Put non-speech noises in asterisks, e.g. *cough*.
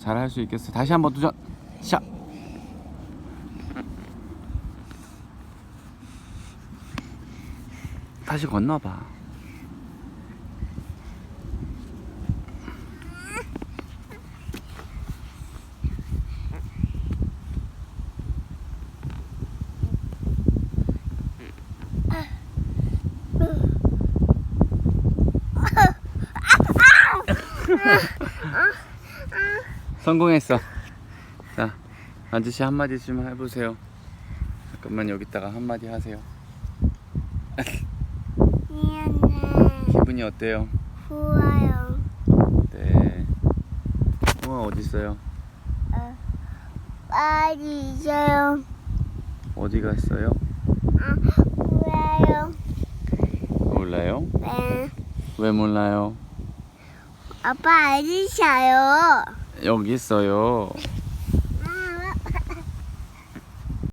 잘 할 수 있겠어. 다시 한번 도전. 샷. 다시 건너 봐. *laughs* 성공했어. 자, 아저씨 한마디 좀 해보세요. 잠깐만 여기다가 한마디 하세요. 미안해. 기분이 어때요? 좋아요. 네. 우와 어디 있어요? 빨리 있어요. 어디 갔어요? 왜요? 몰라요? 네. 왜 몰라요? 아빠 알리셔요. 여기 있어요.